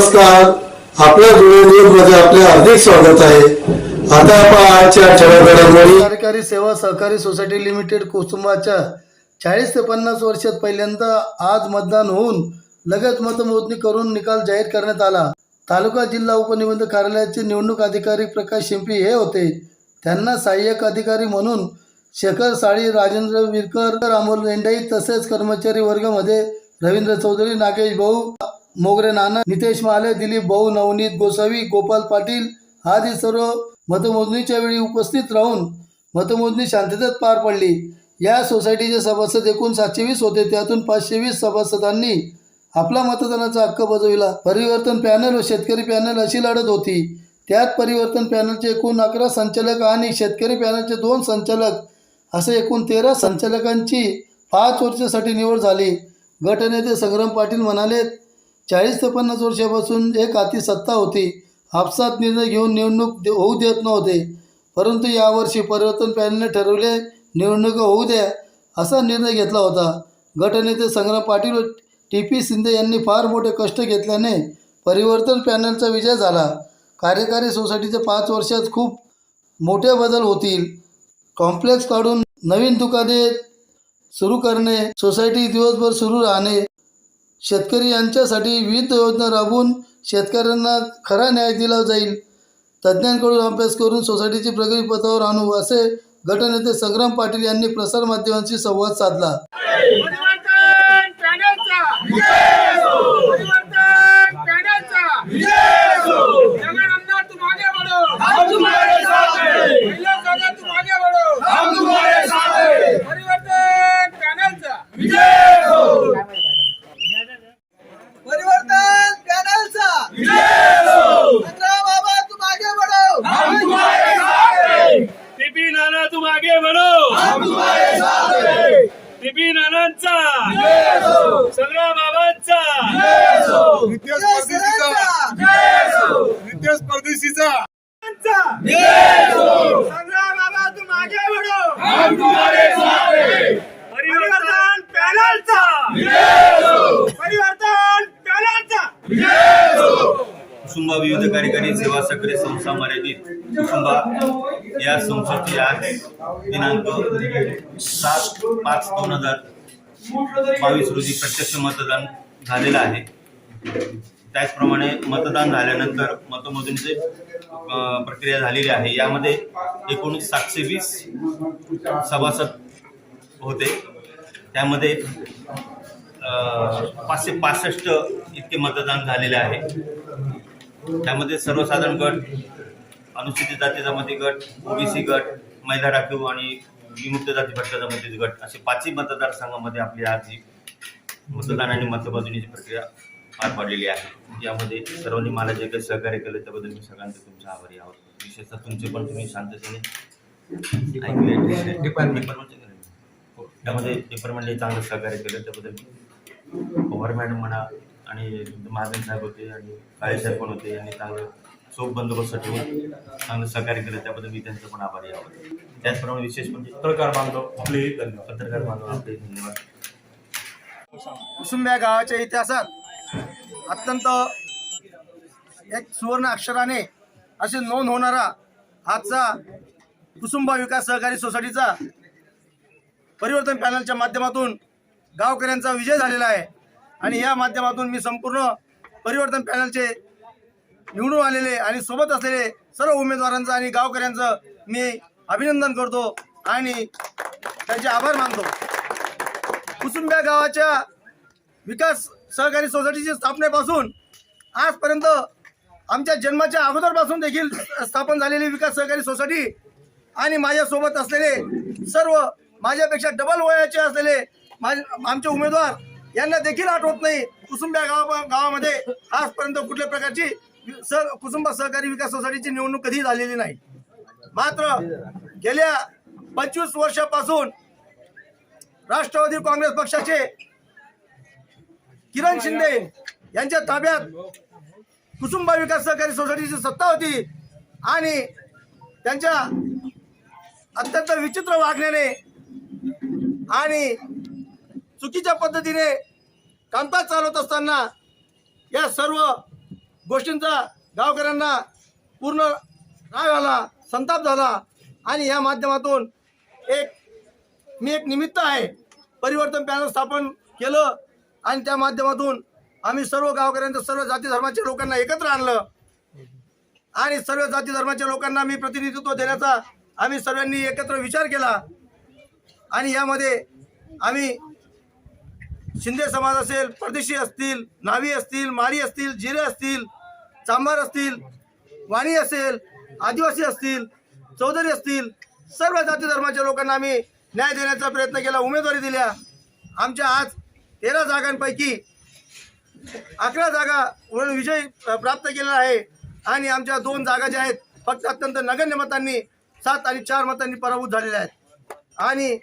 नमस्कार. आपल्या मध्ये आपले हार्दिक स्वागत आहे. आता आपण आजच्या कार्यकारी सेवा सहकारी सोसायटी लिमिटेड कुसुंबाच्या चाळीस ते पन्नास वर्षात पहिल्यांदा आज मतदान होऊन लगेच मतमोजणी करून निकाल जाहीर करण्यात आला. तालुका जिल्हा उपनिबंधक कार्यालयाचे निवडणूक अधिकारी प्रकाश शिंपी हे होते. त्यांना सहाय्यक अधिकारी म्हणून शेखर साळी राजेंद्र विरकर अमोल रेंडाई तसेच कर्मचारी वर्गामध्ये रवींद्र चौधरी नागेश भाऊ मोगरे नाना नितेश माले दिलीप भाऊ नवनीत गोसावी गोपाल पाटील आदी सर्व मतमोजणीच्या वेळी उपस्थित राहून मतमोजणी शांततेत पार पडली. या सोसायटीचे सभासद एकूण सातशे वीस होते. त्यातून पाचशे वीस सभासदांनी आपला मतदानाचा हक्क बजविला. परिवर्तन पॅनल व शेतकरी पॅनल अशी लढत होती. त्यात परिवर्तन पॅनलचे एकूण अकरा संचालक आणि शेतकरी पॅनलचे दोन संचालक असे एकूण तेरा संचालकांची पाच वर्षासाठी निवड झाली. गटनेते संग्राम पाटील म्हणाले चाळीस ते पन्नास वर्षापासून एक हाती सत्ता होती. आपसात निर्णय घेऊन निवडणूक दे- होऊ देत नव्हते. परंतु यावर्षी परिवर्तन पॅनलने ठरवले निवडणुका होऊ द्या असा निर्णय घेतला होता. गटनेते संग्राम पाटील व टी पी शिंदे यांनी फार मोठे कष्ट घेतल्याने परिवर्तन पॅनलचा विजय झाला. कार्यकारी सोसायटीच्या पाच वर्षात खूप मोठे बदल होतील. कॉम्प्लेक्स काढून नवीन दुकाने सुरू करणे सोसायटी दिवसभर सुरू राहणे शेतकरी यांच्यासाठी विविध योजना राबवून शेतकऱ्यांना खरा न्याय दिला जाईल. तज्ज्ञांकडून अभ्यास करून सोसायटीची प्रगती पथावर आणू असे गटनेते संग्राम पाटील यांनी प्रसारमाध्यमांशी संवाद साधला. टीपी नानांचा संग्राम बाबांचा. नितेश परदेशीचा. नितेश परदेशीचा. संग्राम बाबा तुम्हारे साथ हैं परिवर्तन पॅनलचा. परिवर्तन पॅनलचा. कुसुंबा विविध कार्यकारी सेवा सहकारी संस्था मर्यादित कुसुंबा या संस्थेची आज दिनांक सात पाच दोन हजार बावीस रोजी प्रत्यक्ष मतदान झालेलं आहे. त्याचप्रमाणे मतदान झाल्यानंतर मतमोजणीची प्रक्रिया झालेली आहे. यामध्ये एकूण सातशे वीस सभासद होते. त्यामध्ये पाचशे पासष्ट इतके मतदान झालेले आहे. त्यामध्ये सर्वसाधारण गट अनुसूचित जाती जमाती गट ओबीसी गट महिला राखीव आणि विमुक्त जाती भटका जमाती गट असे पाचही मतदारसंघामध्ये आपली आज ही मतदान आणि मतमोजणीची प्रक्रिया पार पाडलेली आहे. यामध्ये सर्वांनी मला जे काही सहकार्य केलं त्याबद्दल मी सगळ्यांचे तुमचे आभारी आहोत. विशेषतः तुमचे पण तुम्ही शांततेने ऐकले डिपार्टमेंट त्यामध्ये डिपार्टमेंटने चांगलं सहकार्य केलं त्याबद्दल पवार मॅडम म्हणा आणि महाजन साहेब होते आणि काळे साहेब पण होते यांनी चांगलं चोख बंदोबस्त ठेवून चांगलं सहकार्य केलं त्याबद्दल मी त्यांचं पण आभारी आहोत त्याचप्रमाणे विशेष म्हणजे पत्रकार बांधव आपले पत्रकार बांधव आपले धन्यवाद. कुसुंब्या गावाच्या इतिहासात अत्यंत एक सुवर्ण अक्षराने अशी नोंद होणारा आजचा कुसुंबा विकास सहकारी सोसायटीचा परिवर्तन पॅनलच्या माध्यमातून गावकऱ्यांचा विजय झालेला आहे. आणि या माध्यमातून मी संपूर्ण परिवर्तन पॅनलचे निवडून आलेले आणि सोबत असलेले सर्व उमेदवारांचं आणि गावकऱ्यांचं मी अभिनंदन करतो आणि त्यांचे आभार मानतो. कुसुंब्या गावाच्या विकास सहकारी सोसायटीची स्थापनेपासून आजपर्यंत आमच्या जन्माच्या अगोदरपासून देखील स्थापन झालेली विकास सहकारी सोसायटी आणि माझ्यासोबत असलेले सर्व माझ्यापेक्षा डबल वयाचे असलेले माझे आमचे उमेदवार यांना देखील आठवत नाही कुसुंब्या गावा गावामध्ये आजपर्यंत कुठल्या प्रकारची सर कुसुंबा सहकारी विकास सोसायटीची निवडणूक कधी झालेली नाही. मात्र गेल्या पंचवीस वर्षापासून राष्ट्रवादी काँग्रेस पक्षाचे किरण शिंदे यांच्या ताब्यात कुसुंबा विकास सहकारी सोसायटीची सत्ता होती आणि त्यांच्या अत्यंत विचित्र वागण्याने आणि चुकीच्या पद्धतीने कामकाज चालवत असताना या सर्व गोष्टींचा गावकऱ्यांना पूर्ण राग आला संताप झाला आणि या माध्यमातून एक मी एक निमित्त आहे परिवर्तन पॅनल स्थापन केलं आणि त्या माध्यमातून आम्ही सर्व गावकऱ्यांचं सर्व जाती धर्माच्या लोकांना एकत्र आणलं. आणि सर्व जाती धर्माच्या लोकांना मी प्रतिनिधित्व देण्याचा आम्ही सर्वांनी एकत्र विचार केला. आणि यामध्ये आम्ही शिंदे समाज असेल परदेशी असतील नावी असतील माळी असतील जिरे असतील चांभार असतील वाणी असेल आदिवासी असतील चौधरी असतील सर्व जाती धर्माच्या लोकांना आम्ही न्याय देण्याचा प्रयत्न केला उमेदवारी दिल्या. आमच्या आज तेरा जागांपैकी अकरा जागा म्हणून विजय प्राप्त केलेला आहे आणि आमच्या दोन जागा ज्या आहेत फक्त अत्यंत नगण्य मतांनी सात आणि चार मतांनी पराभूत झालेल्या आहेत. आणि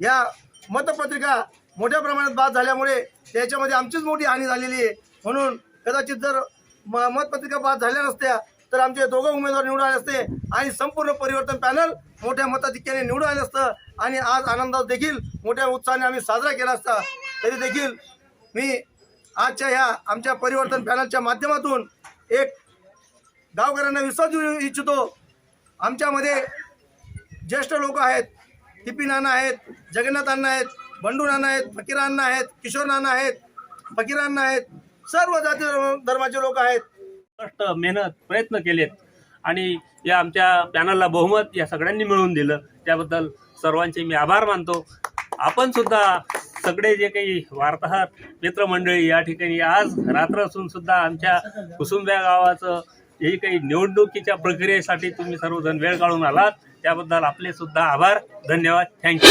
या मतपत्रिका मोठ्या प्रमाणात बाद झाल्यामुळे त्याच्यामध्ये आमचीच मोठी हानी झालेली आहे. म्हणून कदाचित जर मतपत्रिका बाद झाल्या नसत्या तर आमचे दोघं उमेदवार निवडून आले असते. आणि संपूर्ण परिवर्तन पॅनल मोठ्या मताधिक्याने निवडून आले असतं. आणि आज आनंदात देखील मोठ्या उत्साहाने आम्ही साजरा केला असता. तरी देखील मी आजच्या ह्या आमच्या परिवर्तन पॅनलच्या माध्यमातून एक गावकऱ्यांना विश्वास देऊ इच्छितो. आमच्यामध्ये ज्येष्ठ लोक आहेत. टिपी नाना आहेत जगन्नाथ अण्णा आहेत बंडू नाना आहेत फकीर अण्णा आहेत किशोर नाना आहेत फकीर अण्णा आहेत सर्व जाती धर्म- धर्माचे लोक आहेत. कष्ट मेहनत प्रयत्न केलेत. आणि या आमच्या पॅनलला बहुमत या सगळ्यांनी मिळवून दिलं. त्याबद्दल सर्वांचे मी आभार मानतो. आपण सुद्धा सगळे जे काही वार्ताहर मित्रमंडळी या ठिकाणी आज रात्र असून सुद्धा आमच्या कुसुंब्या गावाचं जे काही निवडणुकीच्या प्रक्रियेसाठी तुम्ही सर्वजण वेळ काढून आलात. त्याबद्दल आपले सुद्धा आभार. धन्यवाद. थँक्यू